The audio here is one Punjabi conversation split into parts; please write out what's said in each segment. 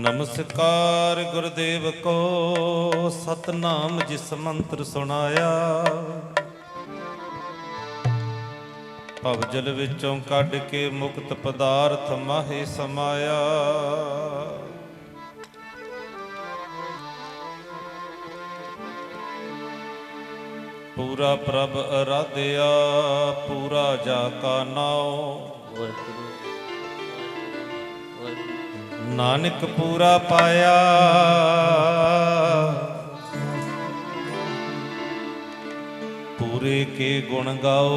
ਨਮਸਕਾਰ ਗੁਰਦੇਵ ਕੋ ਸਤਨਾਮ ਜਿਸ ਮੰਤਰ ਸੁਣਾਇਆ। ਭਵ ਵਿੱਚੋਂ ਕੱਢ ਕੇ ਮੁਕਤ ਪਦਾਰਥ ਮਾਹੇ ਸਮਾਇਆ। ਪੂਰਾ ਪ੍ਰਭ ਅਰਾਧਿਆ, ਪੂਰਾ ਜਾ ਕਾ ਨਾਉ। ਵਾਹਿਗੁਰੂ ਵਾਹਿਗੁਰੂ ਨਾਨਕ ਪੂਰਾ ਪਾਇਆ। ਪੂਰੇ ਕੇ ਗੁਣ ਗਾਓ।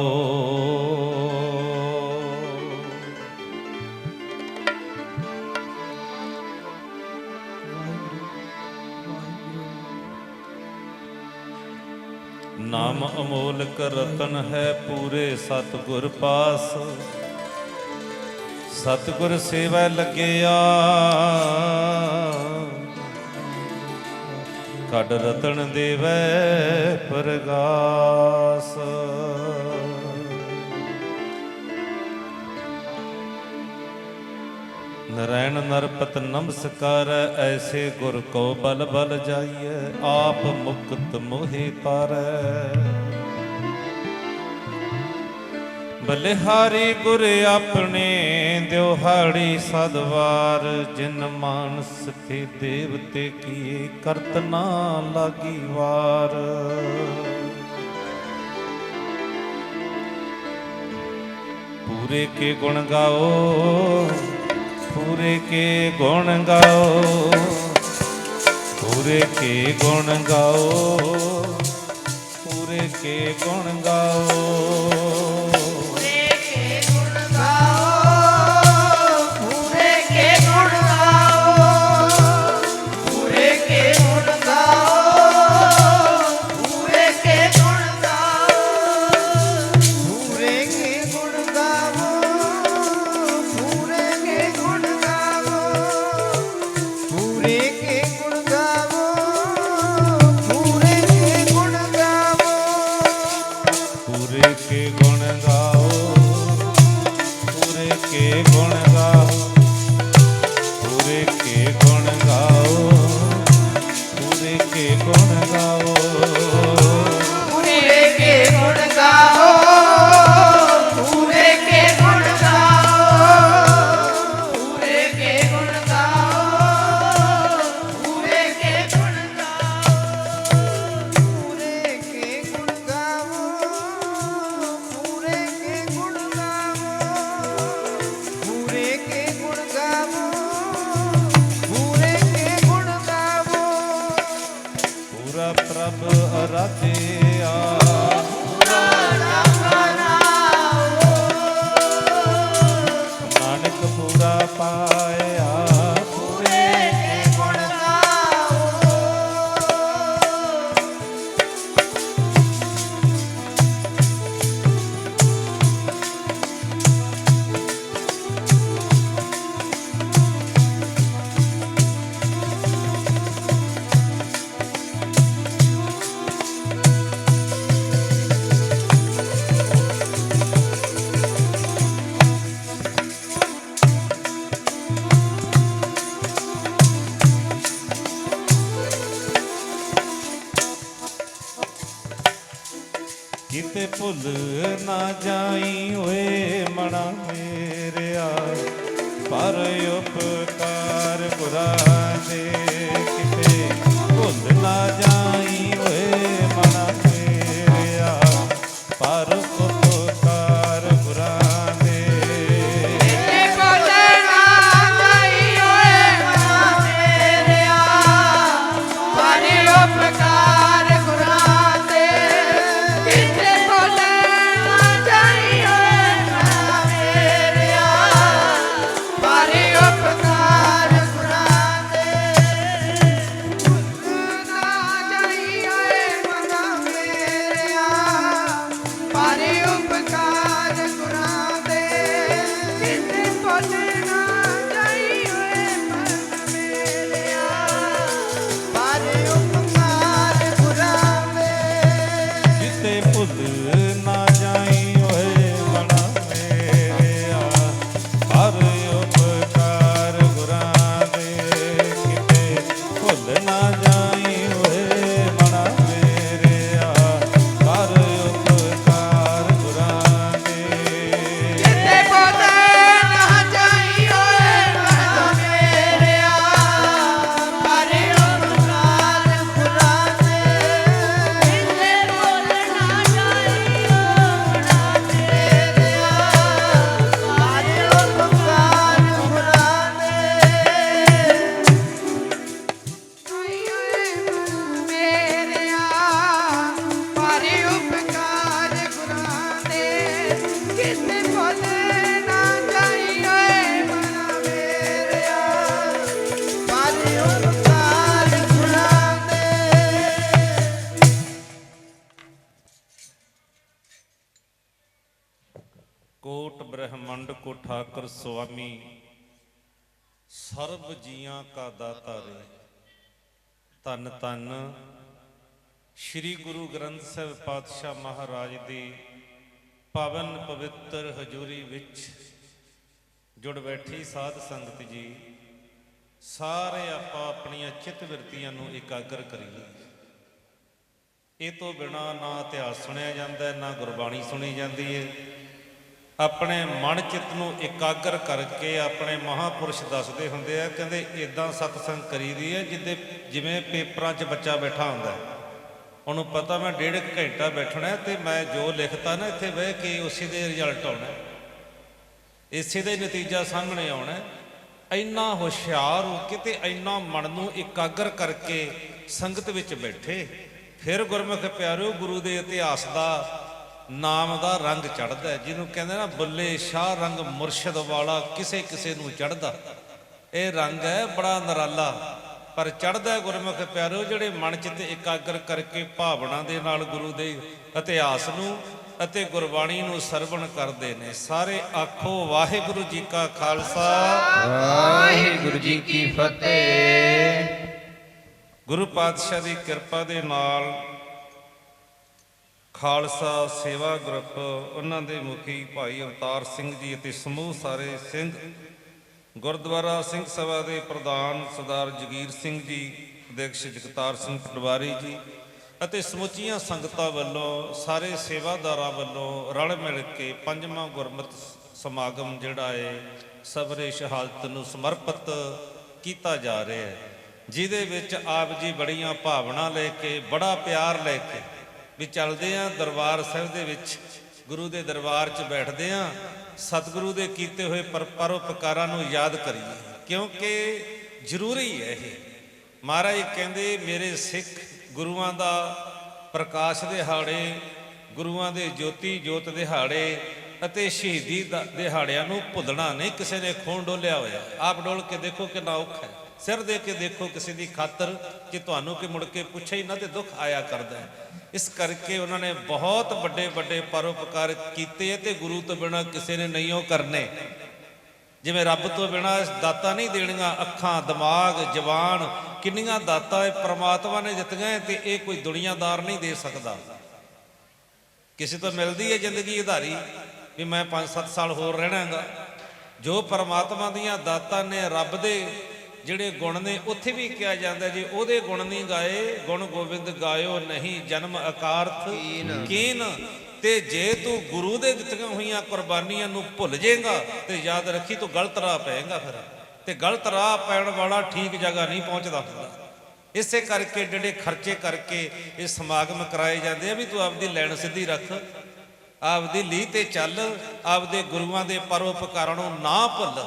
ਨਾਮ ਅਮੋਲਕ ਰਤਨ ਹੈ ਪੂਰੇ ਸਤਿਗੁਰ ਪਾਸ। ਸਤਿਗੁਰ ਸੇਵਾ ਲੱਗਿਆ। ਕੱਢ ਰਤਨ ਦੇਵੈ ਪ੍ਰਗਾਸ। ਨਰੈਣ ਨਰਪਤ ਨਮਸਕਾਰ, ਐਸੇ ਗੁਰ ਕੋ ਬਲ ਬਲ ਜਾਈਐ, ਆਪ ਮੁਕਤ ਮੋਹਿ ਕਰੈ ਬਲਿਹਾਰੀ ਗੁਰ ਆਪਣੇ ਦਿਵਹਾੜੀ ਸਦਵਾਰ, ਜਿਨ ਮਾਨਸ ਤੇ ਦੇਵਤੇ ਕੀ ਕਰਤਨਾ ਲਾਗੀ ਵਾਰ। ਪੂਰੇ ਕੇ ਗੁਣ ਗਾਓ, ਪੂਰੇ ਕੇ ਗੁਣ ਗਾਓ, ਪੂਰੇ ਕੇ ਗੁਣ ਗਾਓ, ਪੂਰੇ ਕੇ ਗੁਣ ਗਾਓ। ਸਰਬ ਕਾ ਦਾਤਾ ਰੇ। ਤਨ ਤਨ ਸ੍ਰੀ ਗੁਰੂ ਗ੍ਰੰਥ ਸਾਹਿਬ ਪਾਤਸ਼ਾਹ ਮਹਾਰਾਜ ਦੀ ਪਾਵਨ ਪਵਿੱਤਰ ਹਜ਼ੂਰੀ ਵਿੱਚ ਜੁੜ ਬੈਠੀ ਸਾਧ ਸੰਗਤ ਜੀ ਸਾਰੇ ਆਪਾਂ ਆਪਣੀਆਂ ਚਿੱਤ ਵਰਤੀਆਂ ਨੂੰ ਇਕਾਗਰ ਕਰੀਏ। ਇਹ ਤੋਂ ਬਿਨਾ ਨਾ ਇਤਿਹਾਸ ਸੁਣਿਆ ਜਾਂਦਾ ਹੈ, ਨਾ ਗੁਰਬਾਣੀ ਸੁਣੀ ਜਾਂਦੀ ਹੈ ਆਪਣੇ ਮਨ ਚਿੱਤ ਨੂੰ ਇਕਾਗਰ ਕਰਕੇ ਆਪਣੇ ਮਹਾਪੁਰਸ਼ ਦੱਸਦੇ ਹੁੰਦੇ ਆ, ਕਹਿੰਦੇ ਇਦਾਂ ਸਤਸੰਗ ਕਰੀਦੀ ਹੈ ਜਿੱਦੇ ਜਿਵੇਂ ਪੇਪਰਾਂ 'ਚ ਬੱਚਾ ਬੈਠਾ ਹੁੰਦਾ ਉਹਨੂੰ ਪਤਾ ਮੈਂ ਡੇਢ ਘੰਟਾ ਬੈਠਣਾ ਹੈ ਤੇ ਮੈਂ ਜੋ ਲਿਖਤਾ ਨਾ ਇੱਥੇ ਬਹਿ ਕੇ ਉਸੇ ਦੇ ਰਿਜ਼ਲਟ ਆਉਣਾ ਇਸੇ ਦਾ ਹੀ ਨਤੀਜਾ ਸਾਹਮਣੇ ਆਉਣਾ ਇੰਨਾ ਹੁਸ਼ਿਆਰ ਹੋ ਕੇ ਤੇ ਇੰਨਾ ਮਨ ਨੂੰ ਇਕਾਗਰ ਕਰਕੇ ਸੰਗਤ ਵਿੱਚ ਬੈਠੇ। ਫਿਰ ਗੁਰਮੁਖ ਪਿਆਰਿਓ, ਗੁਰੂ ਦੇ ਇਤਿਹਾਸ ਦਾ ਨਾਮ ਦਾ ਰੰਗ ਚੜਦਾ ਜਿਹਨੂੰ ਕਹਿੰਦੇ ਨਾ ਬੁੱਲੇ ਸ਼ਾਹ ਰੰਗ ਮੁਰਸ਼ਿਦ ਵਾਲਾ ਕਿਸੇ ਕਿਸੇ ਨੂੰ ਚੜਦਾ ਇਹ ਰੰਗ ਹੈ ਬੜਾ ਨਰਾਲਾ ਪਰ ਚੜਦਾ ਗੁਰਮੁਖ ਪਿਆਰਿਓ ਜਿਹੜੇ ਮਨ ਚਿੱਤ ਇਕਾਗਰ ਕਰਕੇ ਭਾਵਨਾ ਦੇ ਨਾਲ ਗੁਰੂ ਦੇ ਇਤਿਹਾਸ ਨੂੰ ਅਤੇ ਗੁਰਬਾਣੀ ਨੂੰ ਸਰਵਣ ਕਰਦੇ ਨੇ। ਸਾਰੇ ਆਖੋ ਵਾਹਿਗੁਰੂ ਜੀ ਕਾ ਖਾਲਸਾ। ਵਾਹਿਗੁਰੂ ਜੀ ਕੀ ਫਤਿਹ। ਗੁਰੂ ਪਾਤਸ਼ਾਹ ਦੀ ਕਿਰਪਾ ਦੇ ਨਾਲ ਖਾਲਸਾ ਸੇਵਾ ਗਰੁੱਪ, ਉਹਨਾਂ ਦੇ ਮੁਖੀ ਭਾਈ ਅਵਤਾਰ ਸਿੰਘ ਜੀ ਅਤੇ ਸਮੂਹ ਸਾਰੇ ਸਿੰਘ, ਗੁਰਦੁਆਰਾ ਸਿੰਘ ਸਭਾ ਦੇ ਪ੍ਰਧਾਨ ਸਰਦਾਰ ਜਗੀਰ ਸਿੰਘ ਜੀ, ਅਧਿਕਸ਼ ਜਗਤਾਰ ਸਿੰਘ ਪਟਵਾਰੀ ਜੀ ਅਤੇ ਸਮੁੱਚੀਆਂ ਸੰਗਤਾਂ ਵੱਲੋਂ, ਸਾਰੇ ਸੇਵਾਦਾਰਾਂ ਵੱਲੋਂ ਰਲ ਮਿਲ ਕੇ ਪੰਜਵਾਂ ਗੁਰਮਤਿ ਸਮਾਗਮ ਜਿਹੜਾ ਹੈ ਸਬਰੇ ਸ਼ਹਾਦਤ ਨੂੰ ਸਮਰਪਿਤ ਕੀਤਾ ਜਾ ਰਿਹਾ ਹੈ, ਜਿਹਦੇ ਵਿੱਚ ਆਪ ਜੀ ਬੜੀਆਂ ਭਾਵਨਾ ਲੈ ਕੇ, ਬੜਾ ਪਿਆਰ ਲੈ ਕੇ ਵੀ ਚੱਲਦੇ ਆ ਦਰਬਾਰ ਸਾਹਿਬ ਦੇ ਵਿੱਚ, ਗੁਰੂ ਦੇ ਦਰਬਾਰ 'ਚ ਬੈਠਦੇ ਆ, ਸਤਿਗੁਰੂ ਦੇ ਕੀਤੇ ਹੋਏ ਪਰ, ਪਰਉਪਕਾਰਾਂ ਨੂੰ ਯਾਦ ਕਰੀਏ। ਕਿਉਂਕਿ ਜ਼ਰੂਰੀ ਹੈ ਇਹ। ਮਹਾਰਾਜ ਕਹਿੰਦੇ, ਮੇਰੇ ਸਿੱਖ ਗੁਰੂਆਂ ਦਾ ਪ੍ਰਕਾਸ਼ ਦਿਹਾੜੇ, ਗੁਰੂਆਂ ਦੇ ਜੋਤੀ ਜੋਤ ਦਿਹਾੜੇ ਅਤੇ ਸ਼ਹੀਦੀ ਦਾ- ਦਿਹਾੜਿਆਂ ਨੂੰ ਭੁੱਲਣਾ ਨਹੀਂ, ਕਿਸੇ ਨੇ ਖੂਨ ਡੋਲਿਆ ਹੋਇਆ। ਆਪ ਡੋਲ ਕੇ ਦੇਖੋ ਕਿੰਨਾ ਔਖਾ ਹੈ। ਸਿਰ ਦੇ ਕੇ ਦੇਖੋ ਕਿਸੇ ਦੀ ਖਾਤਰ ਕਿ ਤੁਹਾਨੂੰ ਕਿ ਮੁੜ ਕੇ ਪੁੱਛੇ ਹੀ ਨਾ ਤੇ ਦੁੱਖ ਆਇਆ ਕਰਦਾ ਹੈ। ਇਸ ਕਰਕੇ ਉਹਨਾਂ ਨੇ ਬਹੁਤ ਵੱਡੇ ਵੱਡੇ ਪਰਉਪਕਾਰ ਕੀਤੇ ਤੇ ਗੁਰੂ ਤੋਂ ਬਿਨਾ ਕਿਸੇ ਨੇ ਨਹੀਂ ਉਹ ਕਰਨੇ। ਜਿਵੇਂ ਰੱਬ ਤੋਂ ਬਿਨਾ ਦਾਤਾਂ ਨਹੀਂ ਦੇਣੀਆਂ, ਅੱਖਾਂ, ਦਿਮਾਗ, ਜਵਾਨ, ਕਿੰਨੀਆਂ ਦਾਤਾਂ ਇਹ ਪ੍ਰਮਾਤਮਾ ਨੇ ਦਿੱਤੀਆਂ ਹੈ ਤੇ ਇਹ ਕੋਈ ਦੁਨੀਆਦਾਰ ਨਹੀਂ ਦੇ ਸਕਦਾ। ਕਿਸੇ ਤੋਂ ਮਿਲਦੀ ਹੈ ਜ਼ਿੰਦਗੀ ਉਧਾਰੀ ਵੀ ਮੈਂ 5-7 ਸਾਲ ਹੋਰ ਰਹਿਣਾਗਾ ਜੋ ਪਰਮਾਤਮਾ ਦੀਆਂ ਦਾਤਾਂ ਨੇ ਰੱਬ ਦੇ ਜਿਹੜੇ ਗੁਣ ਨੇ ਉੱਥੇ ਵੀ ਕਿਹਾ ਜਾਂਦਾ ਜੇ ਉਹਦੇ ਗੁਣ ਨਹੀਂ ਗਾਏ ਗੁਣ ਗੋਬਿੰਦ ਗਾਇਓ ਨਹੀਂ ਜਨਮ ਅਕਾਰਥ ਕੀਨ। ਤੇ ਜੇ ਤੂੰ ਗੁਰੂ ਦੇ ਦਿੱਤੀਆਂ ਹੋਈਆਂ ਕੁਰਬਾਨੀਆਂ ਨੂੰ ਭੁੱਲ ਜਾਏਗਾ ਤੇ ਯਾਦ ਰੱਖੀ ਤੂੰ ਗਲਤ ਰਾਹ ਪਏਗਾ ਫਿਰ। ਤੇ ਗਲਤ ਰਾਹ ਪੈਣ ਵਾਲਾ ਠੀਕ ਜਗ੍ਹਾ ਨਹੀਂ ਪਹੁੰਚਦਾ ਹੁੰਦਾ। ਇਸੇ ਕਰਕੇ ਜਿਹੜੇ ਖਰਚੇ ਕਰਕੇ ਇਹ ਸਮਾਗਮ ਕਰਾਏ ਜਾਂਦੇ ਆ ਵੀ ਤੂੰ ਆਪਦੀ ਲੈਣ ਸਿੱਧੀ ਰੱਖ ਆਪਦੀ ਲੀ ਤੇ ਚੱਲ ਆਪਦੇ ਗੁਰੂਆਂ ਦੇ ਪਰਉਪਕਾਰਾਂ ਨੂੰ ਨਾ ਭੁੱਲ।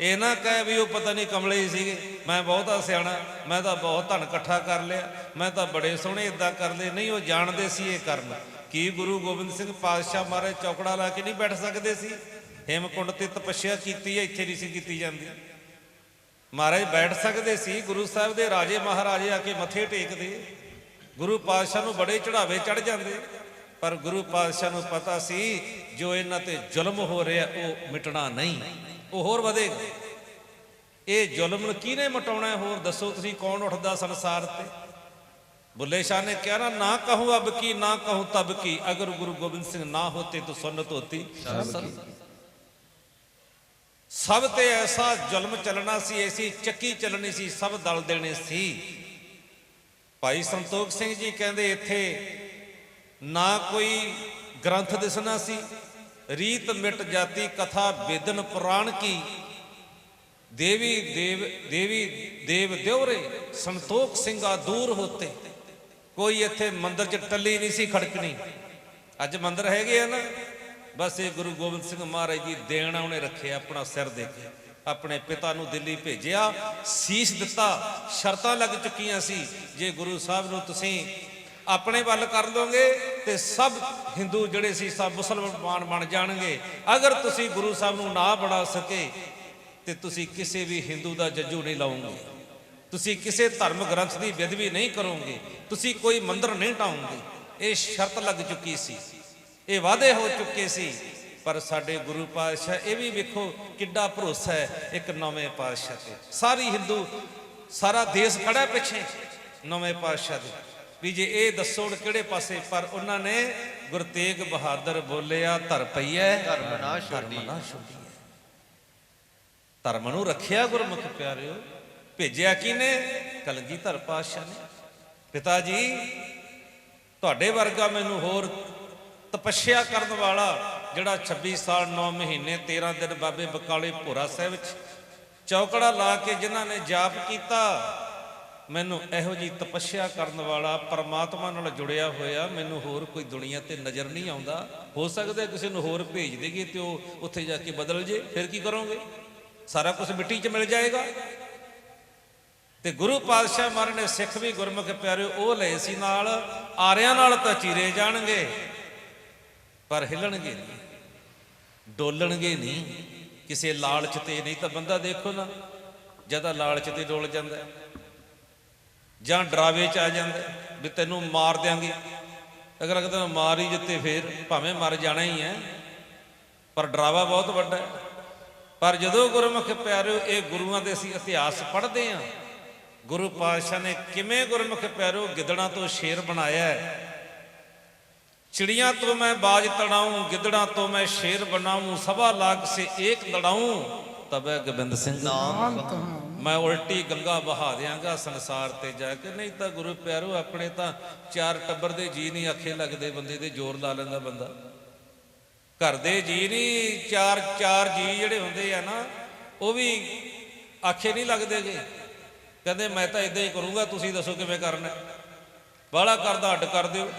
ਇਹ ਨਾ ਕਹੇ ਵੀ ਉਹ ਪਤਾ ਨਹੀਂ ਕਮਲੇ ਹੀ ਸੀਗੇ। ਮੈਂ ਬਹੁਤਾ ਸਿਆਣਾ, ਮੈਂ ਤਾਂ ਬਹੁਤ ਧਨ ਇਕੱਠਾ ਕਰ ਲਿਆ। ਮੈਂ ਤਾਂ ਬੜੇ ਸੋਹਣੇ ਇਦਾਂ ਕਰ ਲਏ ਨਹੀਂ, ਉਹ ਜਾਣਦੇ ਸੀ ਇਹ ਕਰਨ। ਕੀ ਗੁਰੂ ਗੋਬਿੰਦ ਸਿੰਘ ਪਾਤਸ਼ਾਹ ਮਹਾਰਾਜ ਚੌਕੜਾ ਲਾ ਕੇ ਨਹੀਂ ਬੈਠ ਸਕਦੇ ਸੀ? ਹੇਮਕੁੰਡ ਤੇ ਤਪੱਸਿਆ ਕੀਤੀ ਹੈ ਇੱਥੇ ਨਹੀਂ ਸੀ ਕੀਤੀ ਜਾਂਦੀ। ਮਹਾਰਾਜ ਬੈਠ ਸਕਦੇ ਸੀ, ਗੁਰੂ ਸਾਹਿਬ ਦੇ ਰਾਜੇ ਮਹਾਰਾਜੇ ਆ ਕੇ ਮੱਥੇ ਟੇਕਦੇ। ਗੁਰੂ ਪਾਤਸ਼ਾਹ ਨੂੰ ਬੜੇ ਚੜਾਵੇ ਚੜ ਜਾਂਦੇ। ਪਰ ਗੁਰੂ ਪਾਤਸ਼ਾਹ ਨੂੰ ਪਤਾ ਸੀ, ਜੋ ਇਹਨਾਂ ਤੇ ਜ਼ੁਲਮ ਹੋ ਰਿਹਾ, ਉਹ ਮਿਟਣਾ ਨਹੀਂ। ਉਹ ਹੋਰ ਵਧੇਗਾ। ਇਹ ਜ਼ੁਲਮ ਨੂੰ ਕਿਹਨੇ ਮਟਾਉਣਾ ਹੈ? ਹੋਰ ਦੱਸੋ ਤੁਸੀਂ ਕੌਣ ਉੱਠਦਾ ਸੰਸਾਰ ਤੇ? ਬੁੱਲੇ ਸ਼ਾਹ ਨੇ ਕਿਹਾ ਨਾ ਨਾ ਕਹੂੰ ਅਬ ਕੀ, ਨਾ ਕਹੂੰ ਤਬ ਕੀ। ਅਗਰ ਗੁਰੂ ਗੋਬਿੰਦ ਸਿੰਘ ਨਾ ਹੋਤੇ ਤਾਂ ਸੁਨਤ ਹੋਤੀ। ਸਭ ਤੇ ਐਸਾ ਜ਼ੁਲਮ ਚੱਲਣਾ ਸੀ, ਐਸੀ ਚੱਕੀ ਚੱਲਣੀ ਸੀ, ਸਭ ਦਲ ਦੇਣੇ ਸੀ। ਭਾਈ ਸੰਤੋਖ ਸਿੰਘ ਜੀ ਕਹਿੰਦੇ, ਇੱਥੇ ਨਾ ਕੋਈ ਗ੍ਰੰਥ ਦਿਸਣਾ ਸੀ ਰੀਤ ਮਿਟ ਜਾਤੀ ਕਥਾ ਬੇਦਨ ਪੁਰਾਣ ਕੀ। ਦੇਵੀ ਦੇਵ ਦੇਵੀ ਦੇਵ ਦਿਉਰੇ ਸੰਤੋਖ ਸਿੰਘਾ ਦੂਰ ਹੋਤੇ। ਕੋਈ ਇੱਥੇ ਮੰਦਰ 'ਚ ਟੱਲੀ ਨਹੀਂ ਸੀ ਖੜਕਣੀ। ਅੱਜ ਮੰਦਰ ਹੈਗੇ ਆ ਨਾ, ਬਸ ਇਹ ਗੁਰੂ ਗੋਬਿੰਦ ਸਿੰਘ ਮਹਾਰਾਜ ਜੀ ਦੇਣਾ ਉਹਨੇ ਰੱਖਿਆ ਆਪਣਾ ਸਿਰ ਦੇ ਕੇ। ਆਪਣੇ ਪਿਤਾ ਨੂੰ ਦਿੱਲੀ ਭੇਜਿਆ, ਸੀਸ ਦਿੱਤਾ, ਸ਼ਰਤਾਂ ਲੱਗ ਚੁੱਕੀਆਂ ਸੀ। ਜੇ ਗੁਰੂ ਸਾਹਿਬ ਨੂੰ ਤੁਸੀਂ ਆਪਣੇ ਵੱਲ ਕਰ ਦੋਗੇ ਤੇ ਸਭ ਹਿੰਦੂ ਜਿਹੜੇ ਸੀ, ਸਭ ਮੁਸਲਮਾਨ ਬਣ ਜਾਣਗੇ। ਅਗਰ ਤੁਸੀਂ ਗੁਰੂ ਸਾਹਿਬ ਨੂੰ ਨਾ ਬਣਾ ਸਕੇ, ਤੇ ਤੁਸੀਂ ਕਿਸੇ ਵੀ ਹਿੰਦੂ ਦਾ ਜੱਜੂ ਨਹੀਂ ਲਾਉਂਗੇ। ਤੁਸੀਂ ਕਿਸੇ ਧਰਮ ਗ੍ਰੰਥ ਦੀ ਬੇਦਬੀ ਨਹੀਂ ਕਰੋਗੇ। ਤੁਸੀਂ ਕੋਈ ਮੰਦਰ ਨਹੀਂ ਢਾਉਂਗੇ। ਇਹ ਸ਼ਰਤ ਲੱਗ ਚੁੱਕੀ ਸੀ। ਇਹ ਵਾਅਦੇ ਹੋ ਚੁੱਕੇ ਸੀ। ਪਰ ਸਾਡੇ ਗੁਰੂ ਪਾਤਸ਼ਾਹ, ਇਹ ਵੀ ਵੇਖੋ ਕਿੱਡਾ ਭਰੋਸਾ ਹੈ, ਇੱਕ ਨਵੇਂ ਪਾਤਸ਼ਾਹ ਤੇ। ਸਾਰੀ ਹਿੰਦੂ, ਸਾਰਾ ਦੇਸ਼ ਖੜਾ ਪਿੱਛੇ ਨਵੇਂ ਪਾਤਸ਼ਾਹ ਦੇ। ਵੀ ਜੇ ਇਹ ਦੱਸੋ ਹੁਣ ਕਿਹੜੇ ਪਾਸੇ ਪਰ ਉਹਨਾਂ ਨੇ ਗੁਰੂ ਤੇਗ ਬਹਾਦਰ ਬੋਲਿਆ ਧਰ ਪਈਐ ਧਰਮ ਨਾ ਛੋਡੀ। ਧਰਮ ਨੂੰ ਰੱਖਿਆ ਗੁਰਮੁਖ ਪਿਆਰਿਓ ਭੇਜਿਆ ਕਿਨੇ ਕਲਗੀਧਰ ਪਾਤਸ਼ਾਹ ਨੇ। ਪਿਤਾ ਜੀ ਤੁਹਾਡੇ ਵਰਗਾ ਮੈਨੂੰ ਹੋਰ ਤਪੱਸਿਆ ਕਰਨ ਵਾਲਾ ਜਿਹੜਾ 26 ਸਾਲ 9 ਮਹੀਨੇ 13 ਦਿਨ ਬਾਬੇ ਬਕਾਲੇ ਭੋਰਾ ਸਾਹਿਬ ਵਿੱਚ ਚੌਕੜਾ ਲਾ ਕੇ ਜਿਨ੍ਹਾਂ ਨੇ ਜਾਪ ਕੀਤਾ ਮੈਨੂੰ ਇਹੋ ਜੀ ਤਪੱਸਿਆ ਕਰਨ ਵਾਲਾ ਪਰਮਾਤਮਾ ਨਾਲ ਜੁੜਿਆ ਹੋਇਆ ਮੈਨੂੰ ਹੋਰ ਕੋਈ ਦੁਨੀਆ ਤੇ ਨਜ਼ਰ ਨਹੀਂ ਆਉਂਦਾ। ਹੋ ਸਕਦਾ ਕਿਸੇ ਨੂੰ ਹੋਰ ਭੇਜ ਦੇਗੇ ਤੇ ਉਹ ਉੱਥੇ ਜਾ ਕੇ ਬਦਲ ਜੇ, ਫਿਰ ਕੀ ਕਰੋਗੇ? ਸਾਰਾ ਕੁਝ ਮਿੱਟੀ 'ਚ ਮਿਲ ਜਾਏਗਾ। ਤੇ ਗੁਰੂ ਪਾਤਸ਼ਾਹ ਮਹਾਰਾਜ ਨੇ ਸਿੱਖ ਵੀ ਗੁਰਮੁਖ ਪਿਆਰਿਓ, ਉਹ ਲਏ ਸੀ ਨਾਲ, ਆਰਿਆਂ ਨਾਲ ਤਾਂ ਚੀਰੇ ਜਾਣਗੇ, ਪਰ ਹਿੱਲਣਗੇ ਨਹੀਂ, ਡੋਲਣਗੇ ਨਹੀਂ। ਕਿਸੇ ਲਾਲਚ ਤੇ ਨਹੀਂ ਤਾਂ ਬੰਦਾ ਦੇਖੋ ਨਾ ਜਦਾ ਲਾਲਚ ਤੇ ਡੋਲ ਜਾਂਦਾ ਹੈ। ਜਾਂ ਡਰਾਵੇ ਚ ਆ ਜਾਂਦਾ, ਵੀ ਤੈਨੂੰ ਮਾਰ ਦਿਆਂਗੇ। ਅਗਰ ਅਗਰ ਤੈਨੂੰ ਮਾਰ ਹੀ ਜਿੱਤੇ ਫੇਰ ਭਾਵੇਂ ਮਰ ਜਾਣਾ ਹੀ ਹੈ, ਪਰ ਡਰਾਵਾ ਬਹੁਤ ਵੱਡਾ ਹੈ। ਪਰ ਜਦੋਂ ਗੁਰਮੁਖ ਪਿਆਰਿਓ, ਇਹ ਗੁਰੂਆਂ ਦੇ ਅਸੀਂ ਇਤਿਹਾਸ ਪੜ੍ਹਦੇ ਆਂ ਗੁਰੂ ਪਾਤਸ਼ਾਹ ਨੇ ਕਿਵੇਂ ਗੁਰਮੁਖ ਪਿਆਰਿਓ ਗਿੱਦੜਾਂ ਤੋਂ ਸ਼ੇਰ ਬਣਾਇਆ ਚਿੜੀਆਂ ਤੋਂ ਮੈਂ ਬਾਜ ਤੜਾਉਂ ਗਿੱਦੜਾਂ ਤੋਂ ਮੈਂ ਸ਼ੇਰ ਬਣਾਉਂ ਸਭਾ ਲਾਗ ਸੇ ਏਕ ਲੜਾਉਂ ਤਬੈ ਗੋਬਿੰਦ ਸਿੰਘ ਨਾਮ ਕਹਾਂ। ਮੈਂ ਉਲਟੀ ਗੰਗਾ ਬਹਾ ਦਿਆਂਗਾ ਸੰਸਾਰ ਤੇ ਜਾ ਕੇ। ਨਹੀਂ ਤਾਂ ਗੁਰੂ ਪਿਆਰੋ, ਆਪਣੇ ਤਾਂ ਚਾਰ ਟੱਬਰ ਦੇ ਜੀ ਨਹੀਂ, ਆਖੇ ਲੱਗਦੇ ਬੰਦੇ ਦੇ ਜ਼ੋਰ ਲਾ ਲੈਂਦਾ ਬੰਦਾ। ਘਰ ਦੇ ਜੀ ਨਹੀਂ, ਚਾਰ ਚਾਰ ਜੀ ਜਿਹੜੇ ਹੁੰਦੇ ਆ ਨਾ, ਉਹ ਵੀ ਆਖੇ ਨਹੀਂ ਲੱਗਦੇਗੇ ਕਹਿੰਦੇ, ਮੈਂ ਤਾਂ ਇਦਾਂ ਹੀ ਕਰੂੰਗਾ, ਤੁਸੀਂ ਦੱਸੋ ਕਿਵੇਂ ਕਰਨਾ ਬਾਹਲਾ ਕਰਦਾ, ਅੱਡ ਕਰ ਦਿਓ।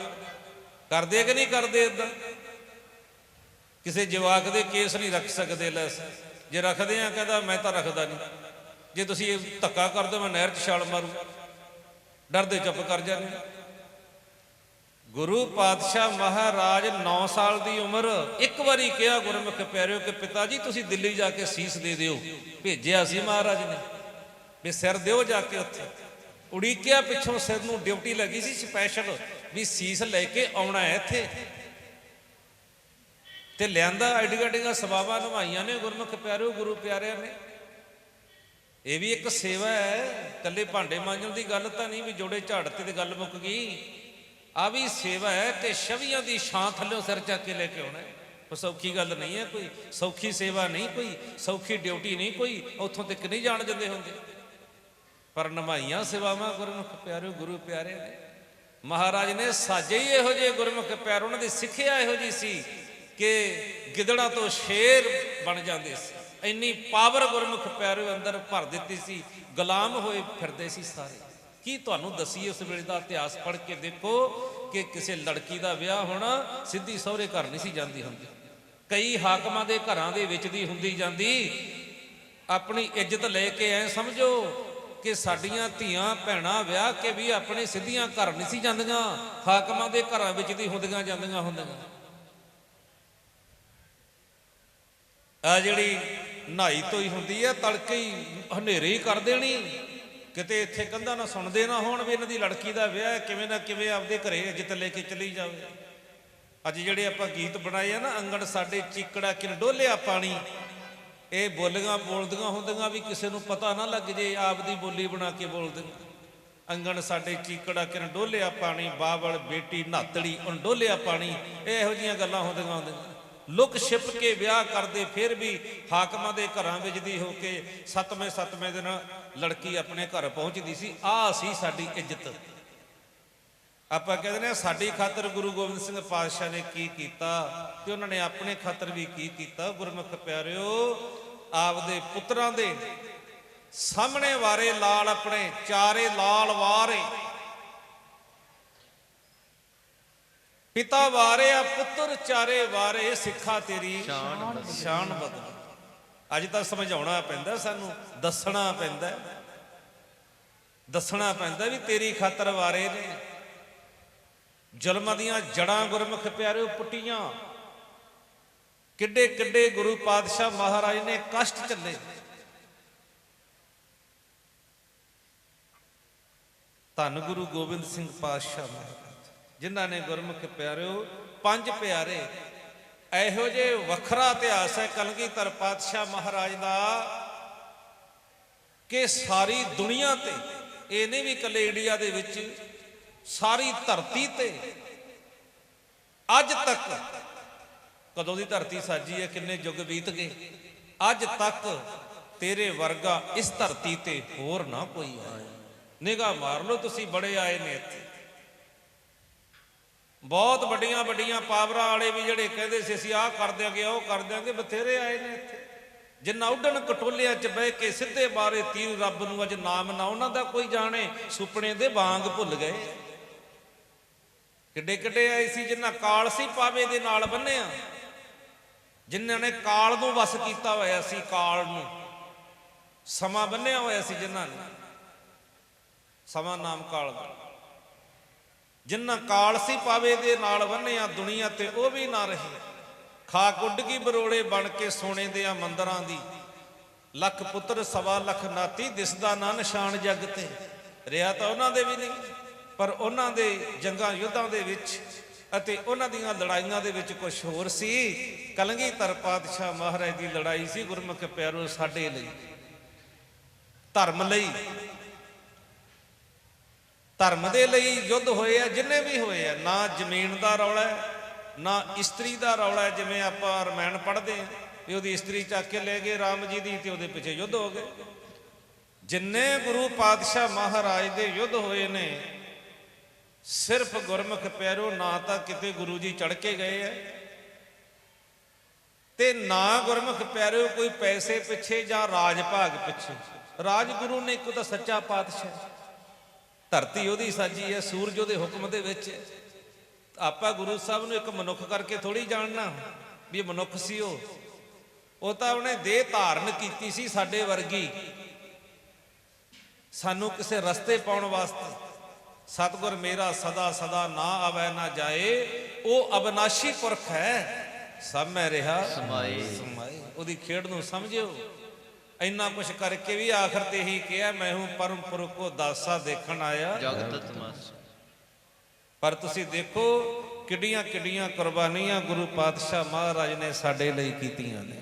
ਕਰਦੇ ਕਿ ਨਹੀਂ ਕਰਦੇ ਇਦਾਂ ਕਿਸੇ ਜਵਾਕ ਦੇ ਕੇਸ ਨਹੀਂ ਰੱਖ ਸਕਦੇ, ਲੈ, ਜੇ ਰੱਖਦੇ ਆ, ਕਹਿੰਦਾ, ਮੈਂ ਤਾਂ ਰੱਖਦਾ ਨਹੀਂ। ਜੇ ਤੁਸੀਂ ਇਹ ਧੱਕਾ ਕਰ ਦਿਓ ਮੈਂ ਨਹਿਰ 'ਚ ਛਾਲ ਮਾਰੂ। ਡਰਦੇ ਚੁੱਪ ਕਰ ਜਾਂਦੇ ਗੁਰੂ ਪਾਤਸ਼ਾਹ ਮਹਾਰਾਜ 9 ਸਾਲ ਦੀ ਉਮਰ, ਇੱਕ ਵਾਰੀ ਕਿਹਾ ਗੁਰਮੁਖ, ਪਿਆਰਿਓ, ਕਿ ਪਿਤਾ ਜੀ ਤੁਸੀਂ ਦਿੱਲੀ ਜਾ ਕੇ ਸੀਸ ਦੇ ਦਿਓ। ਭੇਜਿਆ ਸੀ ਮਹਾਰਾਜ ਨੇ। ਵੀ ਸਿਰ ਦਿਓ ਜਾ ਕੇ ਉੱਥੇ। ਉੜੀਕਿਆ ਪਿੱਛੋਂ ਸਿਰ ਨੂੰ ਡਿਊਟੀ ਲੱਗੀ ਸੀ ਸਪੈਸ਼ਲ, ਵੀ ਸੀਸ ਲੈ ਕੇ ਆਉਣਾ ਹੈ ਇੱਥੇ। ਤੇ ਲਿਆਂਦਾ ਐਡੀ ਐਡੀਆਂ ਸਵਾਵਾਂ ਨਿਭਾਈਆਂ ਨੇ ਗੁਰਮੁਖ ਪਿਆਰਿਓ, ਗੁਰੂ ਪਿਆਰਿਆਂ ਨੇ। ਇਹ ਵੀ ਇੱਕ ਸੇਵਾ ਹੈ। ਕੱਲੇ ਭਾਂਡੇ ਮਾਂਜਣ ਦੀ ਗੱਲ ਤਾਂ ਨਹੀਂ, ਵੀ ਜੋੜੇ ਝਾੜ ਤੇ ਗੱਲ ਮੁੱਕ ਗਈ। ਆ ਵੀ ਸੇਵਾ ਹੈ ਕਿ ਛਵੀਆਂ ਦੀ ਛਾਂ ਥੱਲੇ ਸਿਰ ਚੱਕ ਕੇ ਲੈ ਕੇ ਆਉਣਾ ਹੈ। ਉਹ ਸੌਖੀ ਗੱਲ ਨਹੀਂ ਹੈ ਕੋਈ। ਸੌਖੀ ਸੇਵਾ ਨਹੀਂ ਕੋਈ। ਸੌਖੀ ਡਿਊਟੀ ਨਹੀਂ ਕੋਈ। ਉੱਥੋਂ ਤੱਕ ਨਹੀਂ ਜਾਣ ਦਿੰਦੇ ਹੁੰਦੇ। ਪਰ ਨਿਭਾਈਆਂ ਸੇਵਾਵਾਂ ਗੁਰਮੁਖ ਪਿਆਰਿਓ, ਗੁਰੂ ਪਿਆਰੇ ਨੇ। ਮਹਾਰਾਜ ਨੇ ਸਾਜੇ ਹੀ ਇਹੋ ਜਿਹੇ ਗੁਰਮੁਖ ਪਿਆਰ, ਉਹਨਾਂ ਦੀ ਸਿੱਖਿਆ ਇਹੋ ਜੀ ਸੀ ਕਿ ਗਿੱਦੜਾਂ ਤੋਂ ਸ਼ੇਰ ਬਣ ਜਾਂਦੇ ਸੀ। ਇੰਨੀ ਪਾਵਰ ਗੁਰਮੁਖ ਪਿਆਰਿਓ ਅੰਦਰ ਭਰ ਦਿੱਤੀ ਸੀ, ਗੁਲਾਮ ਹੋਏ ਫਿਰਦੇ ਸੀ ਸਾਰੇ। ਕੀ ਤੁਹਾਨੂੰ ਦਸੀਏ ਉਸ ਵੇਲੇ ਦਾ ਇਤਿਹਾਸ ਪੜ੍ਹ ਕੇ ਦੇਖੋ ਕਿ ਕਿਸੇ ਲੜਕੀ ਦਾ ਵਿਆਹ ਹੋਣਾ ਸਿੱਧੀ ਸਹੁਰੇ ਘਰ ਨਹੀਂ ਸੀ ਜਾਂਦੀ ਹੁੰਦੀ। ਕਈ ਹਾਕਮਾਂ ਦੇ ਘਰਾਂ ਦੇ ਵਿੱਚ ਦੀ ਹੁੰਦੀ ਜਾਂਦੀ। ਆਪਣੀ ਇੱਜ਼ਤ ਲੈ ਕੇ ਐ ਸਮਝੋ ਕਿ ਸਾਡੀਆਂ ਧੀਆਂ, ਭੈਣਾਂ ਵਿਆਹ ਕੇ ਵੀ ਆਪਣੇ ਸਿੱਧੀਆਂ ਘਰ ਨਹੀਂ ਸੀ ਜਾਂਦੀਆਂ, ਹਾਕਮਾਂ ਦੇ ਘਰਾਂ ਵਿੱਚ ਦੀ ਹੁੰਦੀਆਂ ਜਾਂਦੀਆਂ ਹੁੰਦੀਆਂ। ਆ ਜਿਹੜੀ ਨਹਾਈ ਧੋਈ ਹੁੰਦੀ ਹੈ, ਤੜਕੇ ਹੀ ਹਨੇਰੇ ਹੀ ਕਰ ਦੇਣੀ। ਕਿਤੇ ਇੱਥੇ ਕੰਧਾਂ ਨਾ ਸੁਣਦੇ ਨਾ ਹੋਣ ਵੀ ਇਹਨਾਂ ਦੀ ਲੜਕੀ ਦਾ ਵਿਆਹ ਕਿਵੇਂ ਨਾ ਕਿਵੇਂ ਆਪਦੇ ਘਰੇ ਇੱਜ਼ਤ ਲੈ ਕੇ ਚਲੀ ਜਾਵੇ। ਅੱਜ ਜਿਹੜੇ ਆਪਾਂ ਗੀਤ ਬਣਾਏ ਆ ਨਾ ਅੰਗਣ ਸਾਡੇ ਚੀਕੜਾ ਕਿਨ ਡੋਲਿਆ ਪਾਣੀ। ਇਹ ਬੋਲੀਆਂ ਬੋਲਦੀਆਂ ਹੁੰਦੀਆਂ ਵੀ ਕਿਸੇ ਨੂੰ ਪਤਾ ਨਾ ਲੱਗ ਜੇ, ਆਪਦੀ ਬੋਲੀ ਬਣਾ ਕੇ ਬੋਲਦੇ ਅੰਗਣ ਸਾਡੇ ਚੀਕੜਾ ਕਿਨ ਡੋਲਿਆ ਪਾਣੀ, ਬਾਵਲ ਬੇਟੀ ਨਾਤੜੀ ਉਨ ਡੋਲਿਆ ਪਾਣੀ। ਇਹੋ ਜੀਆਂ ਗੱਲਾਂ ਹੁੰਦੀਆਂ ਹੁੰਦੀਆਂ। ਲੁਕ ਛਿਪ ਕੇ ਵਿਆਹ ਕਰਦੇ, ਫਿਰ ਵੀ ਹਾਕਮਾਂ ਦੇ ਘਰਾਂ ਵਿੱਚ ਦੀ ਹੋ ਕੇ ਸੱਤਵੇਂ ਸੱਤਵੇਂ ਦਿਨ ਲੜਕੀ ਆਪਣੇ ਘਰ ਪਹੁੰਚਦੀ ਸੀ, ਆਹ ਸੀ ਸਾਡੀ ਇੱਜ਼ਤ। ਆਪਾਂ ਕਹਿੰਦੇ ਨੇ, ਸਾਡੀ ਖਾਤਰ ਗੁਰੂ ਗੋਬਿੰਦ ਸਿੰਘ ਪਾਤਸ਼ਾਹ ਨੇ ਕੀ ਕੀਤਾ ਤੇ ਉਹਨਾਂ ਨੇ ਆਪਣੇ ਖਾਤਰ ਵੀ ਕੀ ਕੀਤਾ? ਗੁਰਮੁਖ ਪਿਆਰਿਓ, ਆਪਦੇ ਪੁੱਤਰਾਂ ਦੇ ਸਾਹਮਣੇ ਵਾਰੇ, ਲਾਲ ਆਪਣੇ ਚਾਰੇ ਲਾਲ ਵਾਰੇ ਪਿਤਾ ਵਾਰਿਆ ਪੁੱਤਰ ਚਾਰੇ ਵਾਰੇ, ਸਿੱਖਾ ਤੇਰੀ ਸ਼ਾਨ ਬਦਲ ਅੱਜ ਤਾਂ ਸਮਝਾਉਣਾ ਪੈਂਦਾ ਸਾਨੂੰ, ਦੱਸਣਾ ਪੈਂਦਾ। ਦੱਸਣਾ ਪੈਂਦਾ ਵੀ ਤੇਰੀ ਖਾਤਰ ਵਾਰੇ ਨੇ। ਜ਼ੁਲਮਾਂ ਦੀਆਂ ਜੜਾਂ ਗੁਰਮੁਖ ਪਿਆਰਿਓ, ਪੁੱਟੀਆਂ। ਕਿੱਡੇ ਕਿੱਡੇ ਗੁਰੂ ਪਾਤਸ਼ਾਹ ਮਹਾਰਾਜ ਨੇ ਕਸ਼ਟ ਚੱਲੇ। ਧੰਨ ਗੁਰੂ ਗੋਬਿੰਦ ਸਿੰਘ ਪਾਤਸ਼ਾਹ ਮਹਾਰਾਜ। ਜਿਨ੍ਹਾਂ ਨੇ ਗੁਰਮੁਖ ਪਿਆਰਿਓ, ਪੰਜ ਪਿਆਰੇ, ਇਹੋ ਜੇ ਵੱਖਰਾ ਇਤਿਹਾਸ ਹੈ, ਕਲਗੀਧਰ ਪਾਤਸ਼ਾਹ ਮਹਾਰਾਜ ਦਾ, ਕਿ ਸਾਰੀ ਦੁਨੀਆ ਤੇ, ਇਹ ਨਹੀਂ ਵੀ ਇਕੱਲੇ ਇੰਡੀਆ ਦੇ ਵਿੱਚ, ਸਾਰੀ ਧਰਤੀ ਤੇ, ਅੱਜ ਤੱਕ, ਕਦੋਂ ਦੀ ਧਰਤੀ ਸਾਜੀ ਹੈ, ਕਿੰਨੇ ਯੁੱਗ ਬੀਤ ਗਏ, ਅੱਜ ਤੱਕ ਤੇਰੇ ਵਰਗਾ ਇਸ ਧਰਤੀ ਤੇ ਹੋਰ ਨਾ ਕੋਈ ਆਇਆ। ਨਿਗਾਹ ਮਾਰ ਲਓ, ਤੁਸੀਂ ਬੜੇ ਆਏ ਨੇ ਇੱਥੇ। ਬਹੁਤ ਵੱਡੀਆਂ ਵੱਡੀਆਂ ਪਾਵਰਾਂ ਵਾਲੇ ਵੀ ਜਿਹੜੇ ਕਹਿੰਦੇ ਸੀ, ਅਸੀਂ ਆਹ ਕਰ ਦਿਆਂਗੇ, ਉਹ ਕਰ ਦਿਆਂਗੇ, ਬਥੇਰੇ ਆਏ ਨੇ ਇੱਥੇ। ਜਿੰਨਾ ਉੱਡਣ ਕਟੋਲਿਆਂ 'ਚ ਬਹਿ ਕੇ ਸਿੱਧੇ ਬਾਰੇ ਤੀਰ ਰੱਬ ਨੂੰ ਅਜ ਨਾਮ ਨਾ, ਉਹਨਾਂ ਦਾ ਕੋਈ ਜਾਣੇ, ਸੁਪਨੇ ਦੇ ਵਾਂਗ ਭੁੱਲ ਗਏ। ਕਿੱਡੇ ਕਿੱਡੇ ਆਏ ਸੀ, ਜਿੰਨਾ ਕਾਲ ਸੀ ਪਾਵੇ ਦੇ ਨਾਲ ਬੰਨਿਆ। ਜਿਨ੍ਹਾਂ ਨੇ ਕਾਲ ਨੂੰ ਵਸ ਕੀਤਾ ਹੋਇਆ ਸੀ, ਕਾਲ ਨੂੰ। ਸਮਾਂ ਬੰਨਿਆ ਹੋਇਆ ਸੀ ਜਿਨ੍ਹਾਂ ਨੇ। ਸਮਾਂ ਨਾਮ ਕਾਲ ਦਾ। ਜਿੰਨਾ ਕਾਲਸੀ ਪਾਵੇ ਦੇ ਨਾਲ ਬੰਨਿਆ ਦੁਨੀਆ ਤੇ ਉਹ ਵੀ ਨਾ ਰਹੀ। ਖਾਕ ਉੱਡ ਗਈ ਬਰੋੜੇ ਬਣ ਕੇ ਸੋਨੇ ਦੇ ਆ ਮੰਦਰਾਂ ਦੀ। ਲੱਖ ਪੁੱਤਰ ਸਵਾ ਲੱਖ ਨਾਤੀ ਦਿਸਦਾ ਨਾ ਨਿਸ਼ਾਨ ਜੱਗ ਤੇ। ਰਿਆ ਤਾਂ ਉਹਨਾਂ ਦੇ ਵੀ ਨਹੀਂ, ਪਰ ਉਹਨਾਂ ਦੇ ਜੰਗਾਂ ਯੁੱਧਾਂ ਦੇ ਵਿੱਚ ਅਤੇ ਉਹਨਾਂ ਦੀਆਂ ਲੜਾਈਆਂ ਦੇ ਵਿੱਚ ਕੁਝ ਹੋਰ ਸੀ। ਕਲਗੀਧਰ ਪਾਤਸ਼ਾਹ ਮਹਾਰਾਜ ਦੀ ਲੜਾਈ ਸੀ ਗੁਰਮੁਖ ਪਿਆਰੋ ਸਾਡੇ ਲਈ। ਧਰਮ ਲਈ ਧਰਮ ਦੇ ਲਈ ਯੁੱਧ ਹੋਏ ਆ, ਜਿੰਨੇ ਵੀ ਹੋਏ ਆ, ਨਾ ਜ਼ਮੀਨ ਦਾ ਰੌਲਾ ਨਾ ਇਸਤਰੀ ਦਾ ਰੌਲਾ ਜਿਵੇਂ ਆਪਾਂ ਰਮਾਇਣ ਪੜ੍ਹਦੇ ਆ, ਵੀ ਉਹਦੀ ਇਸਤਰੀ ਚੱਕ ਕੇ ਲੈ ਗਏ ਰਾਮ ਜੀ ਦੀ ਤੇ ਉਹਦੇ ਪਿੱਛੇ ਯੁੱਧ ਹੋ ਗਏ। ਜਿੰਨੇ ਗੁਰੂ ਪਾਤਸ਼ਾਹ ਮਹਾਰਾਜ ਦੇ ਯੁੱਧ ਹੋਏ ਨੇ, ਸਿਰਫ ਗੁਰਮੁਖ ਪਿਆਰੋ, ਨਾ ਤਾਂ ਕਿਤੇ ਗੁਰੂ ਜੀ ਚੜ ਕੇ ਗਏ ਆ। ਤੇ ਨਾ ਗੁਰਮੁਖ ਪਿਆਰਿਓ ਕੋਈ ਪੈਸੇ ਪਿੱਛੇ ਜਾਂ ਰਾਜ ਭਾਗ ਪਿੱਛੇ। ਰਾਜ ਗੁਰੂ ਨੇ ਇੱਕੋ ਤਾਂ ਸੱਚਾ ਪਾਤਸ਼ਾਹ। ਧਰਤੀ ਉਹਦੀ ਸਾਜੀ ਹੈ ਸੂਰਜ ਉਹਦੇ ਹੁਕਮ ਦੇ ਵਿੱਚ ਹੈ। ਆਪਾਂ ਗੁਰੂ ਸਾਹਿਬ ਨੂੰ ਇੱਕ ਮਨੁੱਖ ਕਰਕੇ ਥੋੜੀ ਜਾਣਨਾ ਵੀ ਇਹ ਮਨੁੱਖ ਸੀ ਉਹ। ਉਹ ਤਾਂ ਉਹਨੇ ਦੇਹ ਧਾਰਨ ਕੀਤੀ ਸੀ ਸਾਡੇ ਵਰਗੀ। ਸਾਨੂੰ ਕਿਸੇ ਰਸਤੇ ਪਾਉਣ ਵਾਸਤੇ ਸਤਿਗੁਰ ਮੇਰਾ ਸਦਾ ਸਦਾ ਨਾ ਆਵੈ ਨਾ ਜਾਏ ਉਹ ਅਬਨਾਸ਼ੀ ਪੁਰਖ ਹੈ। ਸਭ ਮੈਂ ਰਿਹਾ। ਸਮਾਏ। ਸਮਾਏ। ਉਹਦੀ ਖੇਡ ਨੂੰ ਸਮਝਿਓ। ਇੰਨਾ ਕੁਝ ਕਰਕੇ ਵੀ ਆਖਰ ਤੇ ਹੀ ਕਿਹਾ ਮੈਂ ਹੂੰ ਪਰਮ ਪੁਰਖ ਕੋ ਦਾਸਾ ਦੇਖਣ ਆਇਆ। ਜਗਤ ਤਮਾਸ। ਪਰ ਤੁਸੀਂ ਦੇਖੋ ਕਿੱਡੀਆਂ ਕਿੱਡੀਆਂ ਕੁਰਬਾਨੀਆਂ ਗੁਰੂ ਪਾਤਸ਼ਾਹ ਮਹਾਰਾਜ ਨੇ ਸਾਡੇ ਲਈ ਕੀਤੀਆਂ ਨੇ।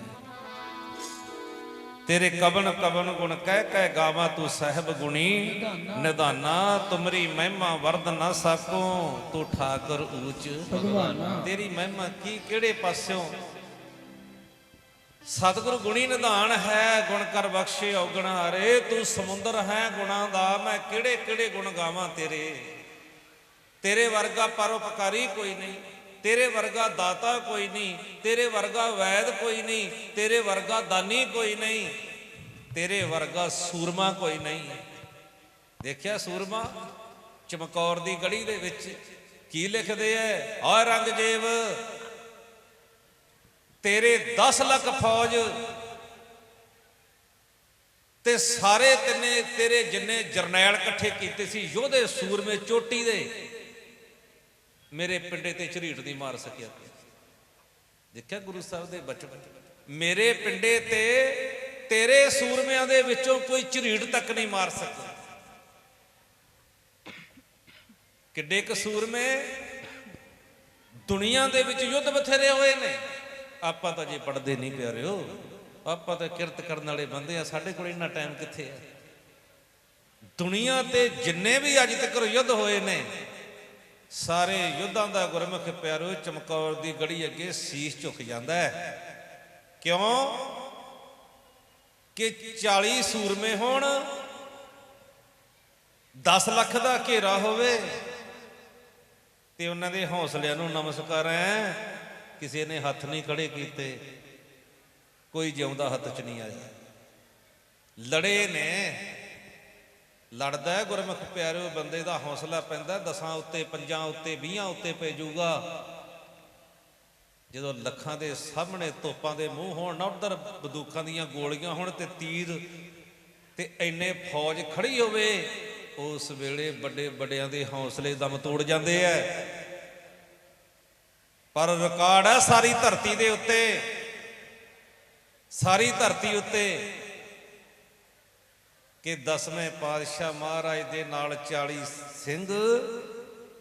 ਤੇਰੇ ਕਬਨ ਕਬਨ ਗੁਣ ਕਹਿ ਕਹਿ ਗਾਵਾਂ ਤੂੰ ਸਾਹਿਬ ਗੁਣੀ। ਨਿਧਾਨਾ ਤੁਮਰੀ ਮਹਿਮਾ ਵਰਦ ਨਾ ਸਕੋ ਤੂੰ ਠਾਕਰ ਊਚ। ਭਗਵਾਨਾ। ਤੇਰੀ ਮਹਿਮਾ ਕੀ ਕਿਹੜੇ ਪਾਸਿਓਂ? ਸਤਿਗੁਰੂ ਗੁਣੀ ਨਿਧਾਨ ਹੈ, ਗੁਣ ਕਰ ਬਖਸ਼ੇ ਔਗਣ ਹਾਰੇ ਤੂੰ ਸਮੁੰਦਰ ਹੈ, ਗੁਣਾਂ ਦਾ ਮੈਂ ਕਿਹੜੇ ਕਿਹੜੇ ਗੁਣ ਗਾਵਾਂ ਤੇਰੇ? ਤੇਰੇ ਵਰਗਾ ਪਰਉਪਕਾਰੀ ਕੋਈ ਨਹੀਂ, ਤੇਰੇ ਵਰਗਾ ਦਾਤਾ ਕੋਈ ਨਹੀਂ, ਤੇਰੇ ਵਰਗਾ ਵੈਦ ਕੋਈ ਨਹੀਂ, ਤੇਰੇ ਵਰਗਾ ਦਾਨੀ ਕੋਈ ਨਹੀਂ, ਤੇਰੇ ਵਰਗਾ ਸੂਰਮਾ ਕੋਈ ਨਹੀਂ। ਦੇਖਿਆ ਸੂਰਮਾ? ਚਮਕੌਰ ਦੀ ਗੜੀ ਦੇ ਵਿੱਚ ਕੀ ਲਿਖਦੇ ਐ? ਆ ਰੰਗਜੀਵ ਤੇਰੇ 10 ਲੱਖ ਫੌਜ ਤੇ ਸਾਰੇ ਤਿੰਨੇ ਤੇਰੇ ਜਿੰਨੇ ਜਰਨੈਲ ਇਕੱਠੇ ਕੀਤੇ ਸੀ, ਯੋਧੇ ਸੂਰਮੇ ਚੋਟੀ ਦੇ, ਮੇਰੇ ਪਿੰਡੇ ਤੇ ਝਰੀਟ ਨਹੀਂ ਮਾਰ ਸਕਿਆ ਦੇਖਿਆ ਗੁਰੂ ਸਾਹਿਬ ਦੇ ਬਚਨ ਮੇਰੇ ਪਿੰਡੇ ਤੇ ਤੇਰੇ ਸੂਰਮਿਆਂ ਦੇ ਵਿੱਚੋਂ ਕੋਈ ਝਰੀਟ ਤੱਕ ਨਹੀਂ ਮਾਰ ਸਕਿਆ ਕਿੱਡੇ ਕਸੂਰਮੇ ਸੂਰਮੇ ਦੁਨੀਆ ਦੇ ਵਿੱਚ ਯੁੱਧ ਬਥੇਰੇ ਹੋਏ ਨੇ। ਆਪਾਂ ਤਾਂ ਜੇ ਪੜਦੇ ਨਹੀਂ ਪਿਆਰਿਓ, ਆਪਾਂ ਤਾਂ ਕਿਰਤ ਕਰਨ ਵਾਲੇ ਬੰਦੇ ਆ, ਸਾਡੇ ਕੋਲ ਇੰਨਾ ਟਾਈਮ ਕਿੱਥੇ ਆ? ਦੁਨੀਆ ਤੇ ਜਿੰਨੇ ਵੀ ਅੱਜ ਤੱਕ ਯੁੱਧ ਹੋਏ ਨੇ, ਸਾਰੇ ਯੁੱਧਾਂ ਦਾ ਗੁਰਮੁਖ ਪਿਆਰੋ ਚਮਕੌਰ ਦੀ ਗੜੀ ਅੱਗੇ ਸੀਸ ਝੁਕ ਜਾਂਦਾ ਹੈ। ਕਿਉਂ? ਕਿ 40 ਸੂਰਮੇ ਹੋਣ 10 ਲੱਖ ਦਾ ਘੇਰਾ ਹੋਵੇ, ਤੇ ਉਹਨਾਂ ਦੇ ਹੌਸਲਿਆਂ ਨੂੰ ਨਮਸਕਾਰ ਹੈ। ਕਿਸੇ ਨੇ ਹੱਥ ਨਹੀਂ ਖੜੇ ਕੀਤੇ, ਕੋਈ ਜਿਉਂਦਾ ਹੱਥ 'ਚ ਨਹੀਂ ਆਇਆ। ਲੜੇ ਨੇ, ਲੜਦਾ ਗੁਰਮੁਖ ਪਿਆਰਿਓ, ਬੰਦੇ ਦਾ ਹੌਸਲਾ ਪੈਂਦਾ, ਦਸਾਂ ਉੱਤੇ, ਪੰਜਾਂ ਉੱਤੇ 20 ਉੱਤੇ ਪੈ ਜਾਊਗਾ ਜਦੋਂ ਲੱਖਾਂ ਦੇ ਸਾਹਮਣੇ ਤੋਪਾਂ ਦੇ ਮੂੰਹ ਹੋਣ ਨਾ ਉਧਰ ਬੰਦੂਕਾਂ ਦੀਆਂ ਗੋਲੀਆਂ ਹੋਣ ਤੇ ਤੀਰ ਤੇ ਐਨੇ ਫੌਜ ਖੜੀ ਹੋਵੇ, ਉਸ ਵੇਲੇ ਵੱਡੇ ਵੱਡਿਆਂ ਦੇ ਹੌਸਲੇ ਦਮ ਤੋੜ ਜਾਂਦੇ ਐ ਪਰ ਰਿਕਾਰਡ ਹੈ ਸਾਰੀ ਧਰਤੀ ਦੇ ਉੱਤੇ। ਸਾਰੀ ਧਰਤੀ ਉੱਤੇ ਕਿ ਦਸਵੇਂ ਪਾਤਸ਼ਾਹ ਮਹਾਰਾਜ ਦੇ ਨਾਲ 40 ਸਿੰਘ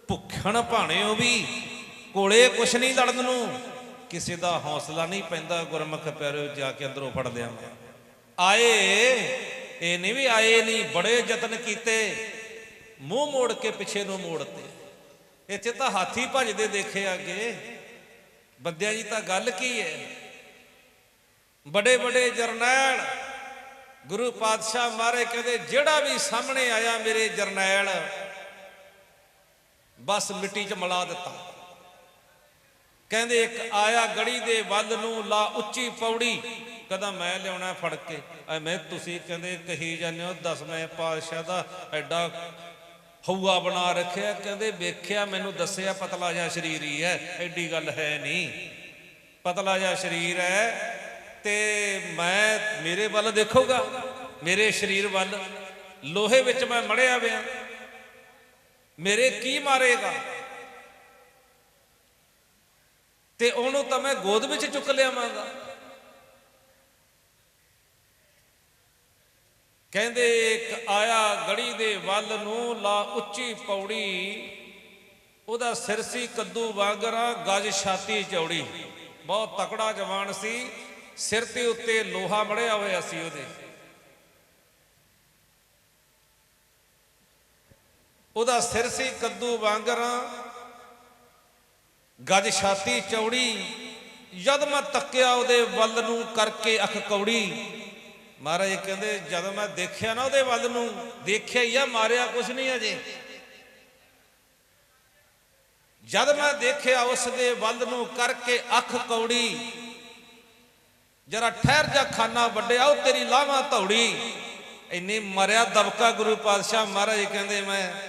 ਭੁੱਖਣ ਭਾਣੇ ਉਹ ਵੀ ਕੋਲੇ ਕੁਛ ਨਹੀਂ ਲੜਨ ਨੂੰ। ਕਿਸੇ ਦਾ ਹੌਸਲਾ ਨਹੀਂ ਪੈਂਦਾ, ਗੁਰਮੁਖ ਪਿਆਰਿਓ, ਜਾ ਕੇ ਅੰਦਰੋਂ ਫੜ ਲਿਆ ਆਏ, ਇਹ ਨਹੀਂ ਵੀ ਆਏ ਨਹੀਂ, ਬੜੇ ਯਤਨ ਕੀਤੇ। ਮੂੰਹ ਮੋੜ ਕੇ ਪਿੱਛੇ ਨੂੰ ਮੋੜਤੇ। ਇੱਥੇ ਤਾਂ ਹਾਥੀ ਭੱਜਦੇ ਦੇਖੇ ਅੱਗੇ। ਬੰਦਿਆਂ ਜੀ ਤਾਂ ਗੱਲ ਕੀ ਹੈ? ਬੜੇ ਬੜੇ ਜਰਨੈਲ, ਗੁਰੂ ਪਾਤਸ਼ਾਹ ਮਾਰੇ ਕਹਿੰਦੇ, ਜਿਹੜਾ ਵੀ ਸਾਹਮਣੇ ਆਇਆ ਮੇਰੇ ਜਰਨੈਲ, ਬਸ ਮਿੱਟੀ 'ਚ ਮਲਾ ਦਿੱਤਾ। ਕਹਿੰਦੇ, ਇੱਕ ਆਇਆ ਗੜੀ ਦੇ ਵੱਲ ਨੂੰ ਲਾ ਉੱਚੀ ਪੌੜੀ। ਕਦਾ ਮੈਂ ਲਿਆਉਣਾ ਫੜ ਕੇ। ਐ ਮੈਂ, ਤੁਸੀਂ ਕਹਿੰਦੇ, ਕਹੀ ਜਾਂਦੇ ਹੋ ਦਸਵੇਂ ਪਾਤਸ਼ਾਹ ਦਾ ਐਡਾ ਹਊਆ ਬਣਾ ਰੱਖਿਆ, ਕਹਿੰਦੇ ਵੇਖਿਆ ਮੈਨੂੰ ਦੱਸਿਆ ਪਤਲਾ ਜਿਹਾ ਸਰੀਰ ਹੀ ਹੈ, ਐਡੀ ਗੱਲ ਹੈ ਨਹੀਂ। ਪਤਲਾ ਜਿਹਾ ਸਰੀਰ ਹੈ ਤੇ ਮੈਂ, ਮੇਰੇ ਵੱਲ ਦੇਖੋਗਾ, ਮੇਰੇ ਸਰੀਰ ਵੱਲ। ਲੋਹੇ ਵਿੱਚ ਮੈਂ ਮੜਿਆ ਵਿਆ ਮੇਰੇ ਕੀ ਮਾਰੇਗਾ? ਤੇ ਉਹਨੂੰ ਤਾਂ ਮੈਂ ਗੋਦ ਵਿੱਚ ਚੁੱਕ ਲਿਆਵਾਂਗਾ। ਕਹਿੰਦੇ ਇੱਕ ਆਇਆ ਗੜੀ ਦੇ ਵੱਲ ਨੂੰ ਲਾ ਉੱਚੀ ਪੌੜੀ, ਉਹਦਾ ਸਿਰ ਸੀ ਕੱਦੂ ਵਾਂਗਰਾ, ਗਜ ਛਾਤੀ ਚੌੜੀ। ਬਹੁਤ ਤਕੜਾ ਜਵਾਨ ਸੀ, ਸਿਰ ਤੇ ਉੱਤੇ ਲੋਹਾ ਮੜਿਆ ਹੋਇਆ ਸੀ ਉਹਦੇ। ਉਹਦਾ ਸਿਰ ਸੀ ਕੱਦੂ ਵਾਂਗਰਾ, ਗਜ ਛਾਤੀ ਚੌੜੀ ਜਦ ਮੈਂ ਤੱਕਿਆ ਉਹਦੇ ਵੱਲ ਨੂੰ ਕਰਕੇ ਅੱਖ ਕੌੜੀ। ਮਹਾਰਾਜ ਕਹਿੰਦੇ, ਜਦ ਮੈਂ ਦੇਖਿਆ ਨਾ ਉਹਦੇ ਵੱਲ ਨੂੰ, ਦੇਖਿਆ ਹੀ ਆ, ਮਾਰਿਆ ਕੁਛ ਨਹੀਂ ਅਜੇ। ਜਦ ਮੈਂ ਦੇਖਿਆ ਉਸ ਦੇ ਵੱਲ ਨੂੰ ਕਰਕੇ ਅੱਖ ਕੌੜੀ, ਜਰਾ ਠਹਿਰ ਜਾ ਖਾਨਾ ਵੱਡਿਆ, ਉਹ ਤੇਰੀ ਲਾਵਾਂ ਧੌੜੀ। ਇੰਨੀ ਮਰਿਆ ਦਬਕਾ ਗੁਰੂ ਪਾਤਸ਼ਾਹ, ਮਹਾਰਾਜ ਕਹਿੰਦੇ ਮੈਂ,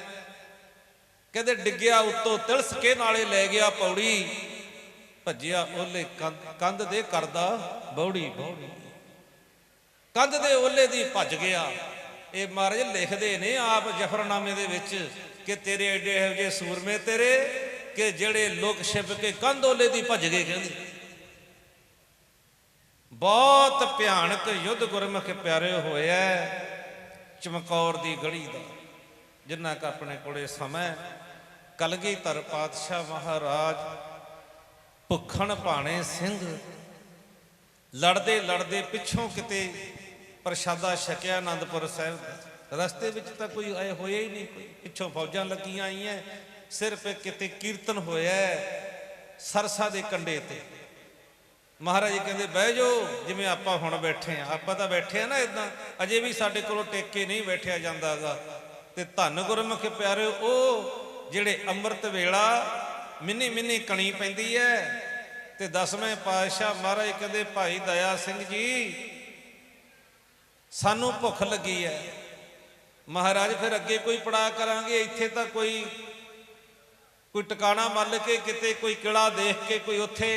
ਕਹਿੰਦੇ ਡਿੱਗਿਆ ਉੱਤੋਂ ਤਿਲਸ ਕੇ ਨਾਲੇ ਲੈ ਗਿਆ ਪੌੜੀ। ਭੱਜਿਆ ਉਹਲੇ ਕੰਧ- ਕੰਧ ਦੇ ਕਰਦਾ ਬੌੜੀ ਬੌੜੀ। ਕੰਧ ਦੇ ਓਲੇ ਦੀ ਭੱਜ ਗਿਆ। ਇਹ ਮਹਾਰਾਜ ਲਿਖਦੇ ਨੇ ਆਪ ਜਫਰਨਾਮੇ ਦੇ ਵਿੱਚ ਕਿ ਤੇਰੇ ਐਡੇ ਇਹੋ ਜਿਹੇ ਸੂਰਮੇ ਤੇਰੇ ਕਿ ਜਿਹੜੇ ਲੋਕ ਛਿਪ ਕੇ ਕੰਧ ਓਲੇ ਦੀ ਭੱਜ ਗਏ ਕਹਿੰਦੇ। ਬਹੁਤ ਭਿਆਨਕ ਯੁੱਧ ਗੁਰਮੁਖ ਪਿਆਰੇ ਹੋਇਆ ਚਮਕੌਰ ਦੀ ਗੜੀ ਦਾ, ਜਿੰਨਾ ਕ ਆਪਣੇ ਕੋਲੇ ਸਮਾਂ ਕਲਗੀਧਰ ਪਾਤਸ਼ਾਹ ਮਹਾਰਾਜ ਭੁੱਖਣ ਭਾਣੇ ਸਿੰਘ ਲੜਦੇ ਲੜਦੇ ਪਿੱਛੋਂ ਕਿਤੇ ਪ੍ਰਸ਼ਾਦਾ ਛਕਿਆ ਆਨੰਦਪੁਰ ਸਾਹਿਬ। ਰਸਤੇ ਵਿੱਚ ਤਾਂ ਕੋਈ ਆਏ ਹੋਇਆ ਹੀ ਨਹੀਂ ਪਿੱਛੋਂ ਫੌਜਾਂ ਲੱਗੀਆਂ ਆਈਆਂ, ਸਿਰਫ ਕਿਤੇ ਕੀਰਤਨ ਹੋਇਆ ਸਰਸਾ ਦੇ ਕੰਢੇ ਤੇ। ਮਹਾਰਾਜ ਕਹਿੰਦੇ, ਬਹਿ ਜਾਓ, ਜਿਵੇਂ ਆਪਾਂ ਹੁਣ ਬੈਠੇ ਆ ਆਪਾਂ ਤਾਂ ਬੈਠੇ ਆ ਨਾ ਇਦਾਂ ਅਜੇ ਵੀ ਸਾਡੇ ਕੋਲੋਂ ਟੇਕੇ ਨਹੀਂ ਬੈਠਿਆ ਜਾਂਦਾਗਾ ਤੇ ਧੰਨ ਗੁਰਮੁਖ ਪਿਆਰਿਓ, ਉਹ ਜਿਹੜੇ ਅੰਮ੍ਰਿਤ ਵੇਲਾ ਮਿੰਨੀ ਮਿੰਨੀ ਕਣੀ ਪੈਂਦੀ ਹੈ। ਤੇ ਦਸਵੇਂ ਪਾਤਸ਼ਾਹ ਮਹਾਰਾਜ ਕਹਿੰਦੇ, ਭਾਈ ਦਇਆ ਸਿੰਘ ਜੀ ਸਾਨੂੰ ਭੁੱਖ ਲੱਗੀ ਹੈ। ਮਹਾਰਾਜ ਫਿਰ ਅੱਗੇ ਕੋਈ ਪੜਾ ਕਰਾਂਗੇ ਇੱਥੇ ਤਾਂ ਕੋਈ ਕੋਈ ਟਿਕਾਣਾ ਮੰਨ ਕੇ ਕਿਤੇ ਕੋਈ ਕਿਲਾ ਦੇਖ ਕੇ ਕੋਈ ਉੱਥੇ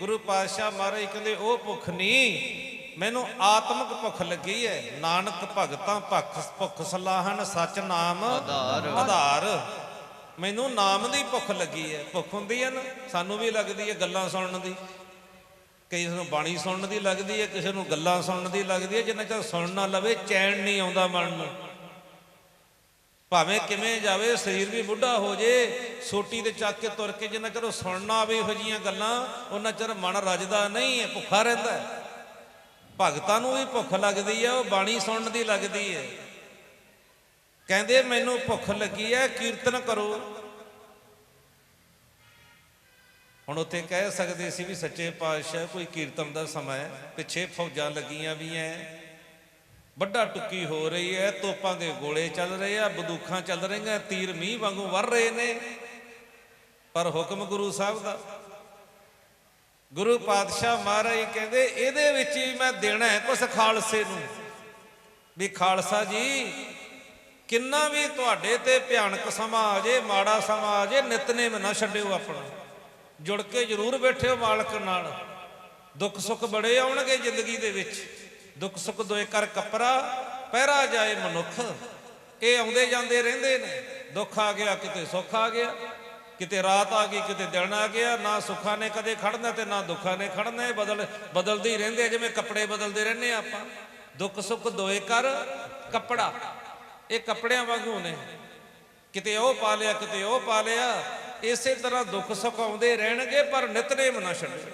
ਗੁਰੂ ਪਾਤਸ਼ਾਹ ਮਹਾਰਾਜ ਕਹਿੰਦੇ ਉਹ ਭੁੱਖ ਨਹੀਂ ਮੈਨੂੰ ਆਤਮਿਕ ਭੁੱਖ ਲੱਗੀ ਹੈ। ਨਾਨਕ ਭਗਤਾਂ ਭੁੱਖ ਭੁੱਖ ਸਲਾਹਨ ਸੱਚ ਨਾਮ ਆਧਾਰ। ਆਧਾਰ। ਮੈਨੂੰ ਨਾਮ ਦੀ ਭੁੱਖ ਲੱਗੀ ਹੈ। ਭੁੱਖ ਹੁੰਦੀ ਹੈ ਨਾ ਸਾਨੂੰ ਵੀ ਲੱਗਦੀ ਹੈ ਗੱਲਾਂ ਸੁਣਨ ਦੀ। ਕਿਸੇ ਨੂੰ ਬਾਣੀ ਸੁਣਨ ਦੀ ਲੱਗਦੀ ਹੈ, ਕਿਸੇ ਨੂੰ ਗੱਲਾਂ ਸੁਣਨ ਦੀ ਲੱਗਦੀ ਹੈ, ਜਿੰਨਾ ਚਿਰ ਸੁਣ ਨਾ ਲਵੇ, ਚੈਨ ਨਹੀਂ ਆਉਂਦਾ ਮਨ ਨੂੰ। ਭਾਵੇਂ ਕਿਵੇਂ ਜਾਵੇ, ਸਰੀਰ ਵੀ ਬੁੱਢਾ ਹੋ ਜੇ, ਸੋਟੀ ਤੇ ਚੱਕ ਕੇ ਤੁਰ ਕੇ ਜਿੰਨਾ ਚਿਰ ਉਹ ਸੁਣਨਾ ਆਵੇ ਇਹੋ ਜੀਆਂ ਗੱਲਾਂ, ਉਹਨਾਂ ਚਿਰ ਮਨ ਰੱਜਦਾ ਨਹੀਂ ਹੈ, ਭੁੱਖਾ ਰਹਿੰਦਾ ਹੈ। ਭਗਤਾਂ ਨੂੰ ਵੀ ਭੁੱਖ ਲੱਗਦੀ ਹੈ, ਉਹ ਬਾਣੀ ਸੁਣਨ ਦੀ ਲੱਗਦੀ ਹੈ। ਕਹਿੰਦੇ, ਮੈਨੂੰ ਭੁੱਖ ਲੱਗੀ ਹੈ, ਕੀਰਤਨ ਕਰੋ। ਹੁਣ ਉੱਥੇ ਕਹਿ ਸਕਦੇ ਸੀ ਵੀ ਸੱਚੇ ਪਾਤਸ਼ਾਹ, ਕੋਈ ਕੀਰਤਨ ਦਾ ਸਮਾਂ ਹੈ, ਪਿੱਛੇ ਫੌਜਾਂ ਲੱਗੀਆਂ ਵੀ ਐ। ਵੱਡਾ ਟੁੱਕੀ ਹੋ ਰਹੀ ਹੈ ਤੋਪਾਂ ਦੇ ਗੋਲੇ ਚੱਲ ਰਹੇ ਆ ਬੰਦੂਖਾਂ ਚੱਲ ਰਹੀਆਂ, ਤੀਰ ਮੀਂਹ ਵਾਂਗੂ ਵਰ ਰਹੇ ਨੇ। ਪਰ ਹੁਕਮ ਗੁਰੂ ਸਾਹਿਬ ਦਾ। ਗੁਰੂ ਪਾਤਸ਼ਾਹ ਮਹਾਰਾਜ ਕਹਿੰਦੇ, ਇਹਦੇ ਵਿੱਚ ਹੀ ਮੈਂ ਦੇਣਾ ਹੈ ਕੁਛ ਖਾਲਸੇ ਨੂੰ। ਵੀ ਖਾਲਸਾ ਜੀ, ਕਿੰਨਾ ਵੀ ਤੁਹਾਡੇ ਤੇ ਭਿਆਨਕ ਸਮਾਂ ਆ ਜੇ, ਮਾੜਾ ਸਮਾਂ ਆ ਜੇ, ਨਿਤਨੇਮ ਨਾ ਛੱਡਿਓ ਆਪਣਾ। ਜੁੜ ਕੇ ਜ਼ਰੂਰ ਬੈਠਿਓ ਮਾਲਕ ਨਾਲ। ਦੁੱਖ ਸੁੱਖ ਬੜੇ ਆਉਣਗੇ ਜ਼ਿੰਦਗੀ ਦੇ ਵਿੱਚ। ਦੁੱਖ ਸੁੱਖ ਦੋਏ ਕਰ ਕਪਰਾ, ਪਹਿਰਾ ਜਾਏ ਮਨੁੱਖ। ਇਹ ਆਉਂਦੇ ਜਾਂਦੇ ਰਹਿੰਦੇ ਨੇ। ਦੁੱਖ ਆ ਗਿਆ, ਕਿਤੇ ਸੁੱਖ ਆ ਗਿਆ। ਕਿਤੇ ਰਾਤ ਆ ਗਈ, ਕਿਤੇ ਦਿਨ ਆ ਗਿਆ। ਨਾ ਸੁੱਖਾਂ ਨੇ ਕਦੇ ਖੜਨਾ ਤੇ ਨਾ ਦੁੱਖਾਂ ਨੇ ਖੜਨਾ। ਇਹ ਬਦਲ, ਬਦਲਦੇ ਹੀ ਰਹਿੰਦੇ ਜਿਵੇਂ ਕੱਪੜੇ ਬਦਲਦੇ ਰਹਿੰਦੇ ਆ ਆਪਾਂ। ਦੁੱਖ ਸੁੱਖ ਦੋਏ ਕਰ ਕੱਪੜਾ। ਇਹ ਕੱਪੜਿਆਂ ਵਾਂਗੂ ਨੇ। ਕਿਤੇ ਉਹ ਪਾ ਲਿਆ, ਕਿਤੇ ਉਹ ਪਾ ਲਿਆ। ਇਸੇ ਤਰ੍ਹਾਂ ਦੁੱਖ ਸੁੱਖ ਆਉਂਦੇ ਰਹਿਣਗੇ, ਪਰ ਨਿਤਨੇਮ ਨਾ ਛੱਡੋ।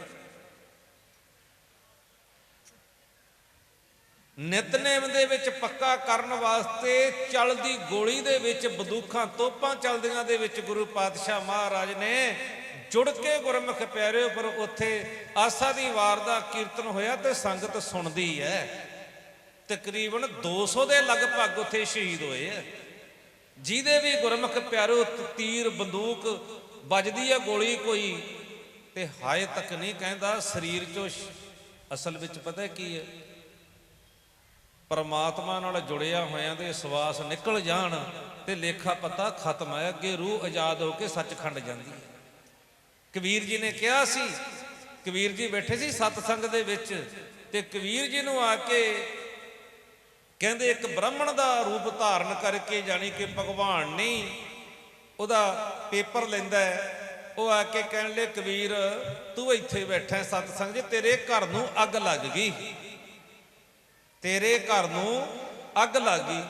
ਨਿਤਨੇਮ ਦੇ ਵਿੱਚ ਪੱਕਾ ਕਰਨ ਵਾਸਤੇ ਚਲਦੀ ਗੋਲੀ ਦੇ ਵਿੱਚ ਬੰਦੂਕਾਂ, ਤੋਪਾਂ ਚਲਦੀਆਂ ਦੇ ਵਿੱਚ ਗੁਰੂ ਪਾਤਸ਼ਾਹ ਮਹਾਰਾਜ ਨੇ ਜੁੜ ਕੇ ਗੁਰਮੁਖ ਪਿਆਰਿਓ ਪਰ ਉੱਥੇ ਆਸਾ ਦੀ ਵਾਰ ਦਾ ਕੀਰਤਨ ਹੋਇਆ ਤੇ ਸੰਗਤ ਸੁਣਦੀ ਹੈ। ਤਕਰੀਬਨ 200 ਦੇ ਲਗਭਗ ਉੱਥੇ ਸ਼ਹੀਦ ਹੋਏ ਆ ਜਿਹਦੇ ਵੀ ਗੁਰਮੁਖ ਪਿਆਰੋ ਤੀਰ, ਬੰਦੂਕ ਵੱਜਦੀ ਹੈ ਗੋਲੀ ਕੋਈ, ਤੇ ਹਾਏ ਤੱਕ ਨਹੀਂ ਕਹਿੰਦਾ, ਸਰੀਰ ਚੋਂ ਅਸਲ ਵਿੱਚ ਪਤਾ ਕੀ ਹੈ ਪਰਮਾਤਮਾ ਨਾਲ ਜੁੜਿਆ ਹੋਇਆਂ ਦੇ ਸਵਾਸ ਨਿਕਲ ਜਾਣ ਤੇ ਲੇਖਾ ਪਤਾ ਖਤਮ ਹੈ ਅੱਗੇ ਰੂਹ ਆਜ਼ਾਦ ਹੋ ਕੇ ਸੱਚਖੰਡ ਜਾਂਦੀ ਹੈ ਕਬੀਰ ਜੀ ਨੇ ਕਿਹਾ ਸੀ, ਕਬੀਰ ਜੀ ਬੈਠੇ ਸੀ ਸਤਸੰਗ ਦੇ ਵਿੱਚ, ਤੇ ਕਬੀਰ ਜੀ ਨੂੰ ਆ ਕੇ ਕਹਿੰਦੇ ਇੱਕ ਬ੍ਰਾਹਮਣ ਦਾ ਰੂਪ ਧਾਰਨ ਕਰਕੇ ਜਾਣੀ ਕਿ ਭਗਵਾਨ ਨਹੀਂ, ਉਹਦਾ ਪੇਪਰ ਲੈਂਦਾ ਹੈ। ਉਹ ਆ ਕੇ ਕਹਿਣ ਲੈ ਕਬੀਰ, ਤੂੰ ਇੱਥੇ ਬੈਠਾ ਹੈ ਸਤਸੰਗ ਜੀ, ਤੇਰੇ ਘਰ ਨੂੰ ਅੱਗ ਲੱਗ ਗਈ। ਤੇਰੇ ਘਰ ਨੂੰ ਅੱਗ ਲੱਗ ਗਈ।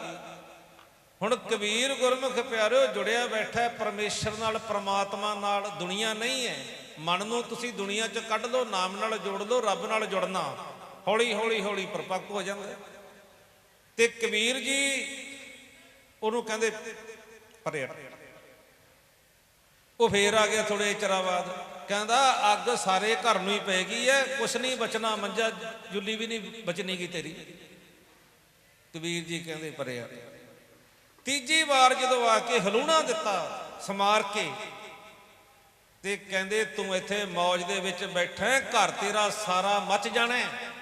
ਹੁਣ ਕਬੀਰ ਗੁਰਮੁਖ ਪਿਆਰਿਓ, ਜੁੜਿਆ ਬੈਠਾ ਹੈ, ਪਰਮੇਸ਼ਰ ਨਾਲ, ਪ੍ਰਮਾਤਮਾ ਨਾਲ, ਦੁਨੀਆ ਨਹੀਂ ਹੈ। ਮਨ ਨੂੰ ਤੁਸੀਂ ਦੁਨੀਆ 'ਚ ਕੱਢ ਲਓ, ਨਾਮ ਨਾਲ ਜੋੜ ਲਓ, ਰੱਬ ਨਾਲ ਜੁੜਨਾ। ਹੌਲੀ ਹੌਲੀ ਹੌਲੀ ਪਰਪੱਕ ਹੋ ਜਾਂਦਾ ਤੇ ਕਬੀਰ ਜੀ ਉਹਨੂੰ ਕਹਿੰਦੇ ਪਰੇ ਉਹ ਫੇਰ ਆ ਗਿਆ ਥੋੜੇ ਚਿਰਾਂ ਬਾਅਦ। ਕਹਿੰਦਾ, ਅੱਗ ਸਾਰੇ ਘਰ ਨੂੰ ਹੀ ਪੈ ਗਈ ਐ, ਕੁਛ ਨਹੀਂ ਬਚਣਾ ਮੰਜਾ, ਜੁੱਲੀ ਵੀ ਨਹੀਂ ਬਚਣੀ ਗੀ ਤੇਰੀ। ਕਬੀਰ ਜੀ ਕਹਿੰਦੇ ਪਰੇ ਹਟ। ਤੀਜੀ ਵਾਰ ਜਦੋਂ ਆ ਕੇ ਹਲੂਣਾ ਦਿੱਤਾ ਸਮਾਰ ਕੇ, ਤੇ ਕਹਿੰਦੇ, ਤੂੰ ਇੱਥੇ ਮੌਜ ਦੇ ਵਿੱਚ ਬੈਠਾ ਘਰ ਤੇਰਾ ਸਾਰਾ ਮੱਚ ਜਾਣਾ ਹੈ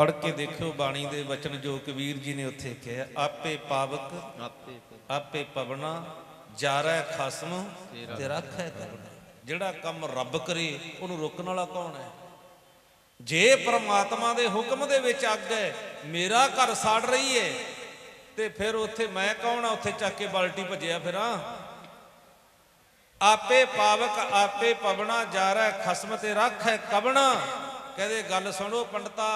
ਪੜ ਕੇ ਦੇਖਿਓ ਬਾਣੀ ਦੇ ਵਚਨ ਜੋ ਕਬੀਰ ਜੀ ਨੇ ਉੱਥੇ ਕਿਹਾ ਆਪੇ ਪਾਵਕ ਆਪੇ ਆਪੇ ਪਵਨਾ ਜਾਰੈ ਖਸਮ ਤੇ ਰੱਖੈ ਕਰਨਾ ਜਿਹੜਾ ਕੰਮ ਰੱਬ ਕਰੇ ਉਹਨੂੰ ਰੋਕਣ ਵਾਲਾ ਕੌਣ ਹੈ? ਜੇ ਪ੍ਰਮਾਤਮਾ ਦੇ ਹੁਕਮ ਦੇ ਵਿੱਚ ਅੱਗ ਹੈ ਮੇਰਾ ਘਰ ਸਾੜ ਰਹੀ ਹੈ ਤੇ ਫਿਰ ਉੱਥੇ ਮੈਂ ਕੌਣ ਆ? ਉੱਥੇ ਚੱਕ ਕੇ ਬਾਲਟੀ ਭੱਜਿਆ ਫਿਰਾਂ। ਆਪੇ ਪਾਵਕ ਆਪੇ ਪਵਣਾ ਜਾਰੈ ਖਸਮ ਤੇ ਰੱਖੈ ਕਵਣਾ ਕਹਿੰਦੇ ਗੱਲ ਸੁਣੋ ਪੰਡਤਾ